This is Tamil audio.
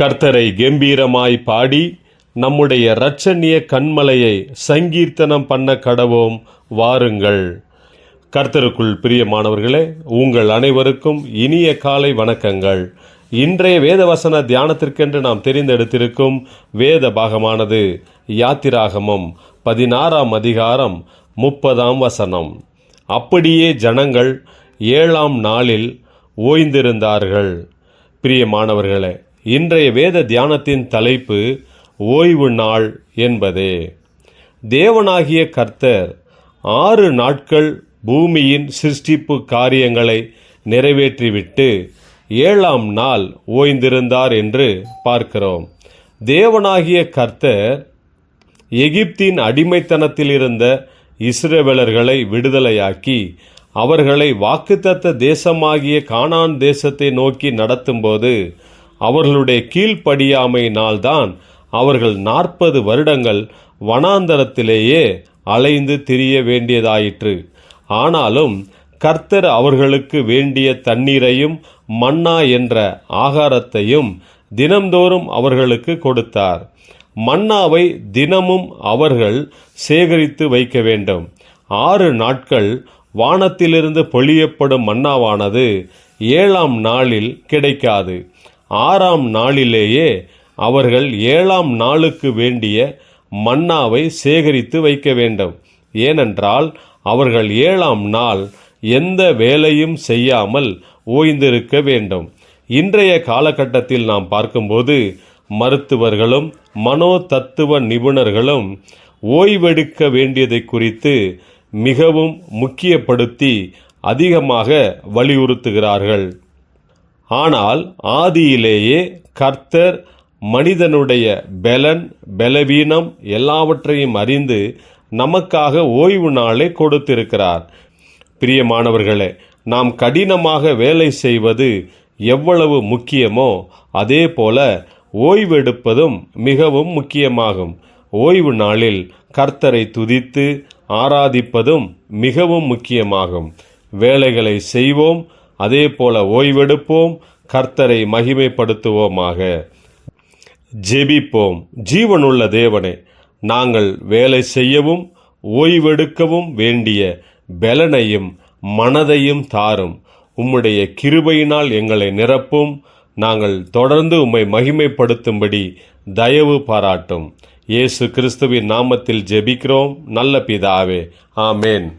கர்த்தரை கம்பீரமாய் பாடி நம்முடைய இரட்சணிய கண்மலையை சங்கீர்த்தனம் பண்ண கடவோம் வாருங்கள். கர்த்தருக்குள் பிரியமானவர்களே உங்கள் அனைவருக்கும் இனிய காலை வணக்கங்கள். இன்றைய வேதவசன தியானத்திற்கென்று நாம் தெரிந்தெடுத்திருக்கும் வேத பாகமானது யாத்திராகமம் பதினாறாம் அதிகாரம் முப்பதாம் வசனம். அப்படியே ஜனங்கள் ஏழாம் நாளில் ஓய்ந்திருந்தார்கள். பிரியமானவர்களே இன்றைய வேத தியானத்தின் தலைப்பு ஓய்வு நாள் என்பதே. தேவனாகிய கர்த்தர் ஆறு நாட்கள் பூமியின் சிருஷ்டிப்பு காரியங்களை நிறைவேற்றிவிட்டு ஏழாம் நாள் ஓய்ந்திருந்தார் என்று பார்க்கிறோம். தேவனாகிய கர்த்தர் எகிப்தின் அடிமைத்தனத்தில் இருந்த இஸ்ரேவலர்களை விடுதலையாக்கி அவர்களை வாக்குத்தத்த தேசமாகிய கானான் தேசத்தை நோக்கி நடத்தும்போது அவர்களுடைய கீழ்ப்படியாமையினால்தான் அவர்கள் நாற்பது வருடங்கள் வனாந்தரத்திலேயே அலைந்து திரிய வேண்டியதாயிற்று. ஆனாலும் கர்த்தர் அவர்களுக்கு வேண்டிய தண்ணீரையும் மன்னா என்ற ஆகாரத்தையும் தினம்தோறும் அவர்களுக்கு கொடுத்தார். மன்னாவை தினமும் அவர்கள் சேகரித்து வைக்க வேண்டும். ஆறு நாட்கள் வானத்திலிருந்து பொழியப்படும் மன்னாவானது ஏழாம் நாளில் கிடைக்காது. ஆறாம் நாளிலேயே அவர்கள் ஏழாம் நாளுக்கு வேண்டிய மன்னாவை சேகரித்து வைக்க வேண்டும். ஏனென்றால் அவர்கள் ஏழாம் நாள் எந்த வேலையும் செய்யாமல் ஓய்ந்திருக்க வேண்டும். இன்றைய காலகட்டத்தில் நாம் பார்க்கும்போது மருத்துவர்களும் மனோ தத்துவ நிபுணர்களும் ஓய்வெடுக்க வேண்டியதை குறித்து மிகவும் முக்கியப்படுத்தி அதிகமாக வலியுறுத்துகிறார்கள். ஆனால் ஆதியிலேயே கர்த்தர் மனிதனுடைய பலன் பலவீனம் எல்லாவற்றையும் அறிந்து நமக்காக ஓய்வு நாளை கொடுத்திருக்கிறார். பிரியமானவர்களே நாம் கடினமாக வேலை செய்வது எவ்வளவு முக்கியமோ அதே போல ஓய்வெடுப்பதும் மிகவும் முக்கியமாகும். ஓய்வு நாளில் கர்த்தரை துதித்து ஆராதிப்பதும் மிகவும் முக்கியமாகும். வேலைகளை செய்வோம் அதே போல ஓய்வெடுப்போம் கர்த்தரை மகிமைப்படுத்துவோமாக. ஜெபிப்போம். ஜீவனுள்ள தேவனே நாங்கள் வேலை செய்யவும் ஓய்வெடுக்கவும் வேண்டிய பலனையும் மனதையும் தாரும். உம்முடைய கிருபையினால் எங்களை நிரப்பும். நாங்கள் தொடர்ந்து உம்மை மகிமைப்படுத்தும்படி தயவு பாராட்டும். இயேசு கிறிஸ்துவின் நாமத்தில் ஜெபிக்கிறோம். நல்ல பிதாவே. ஆமேன்.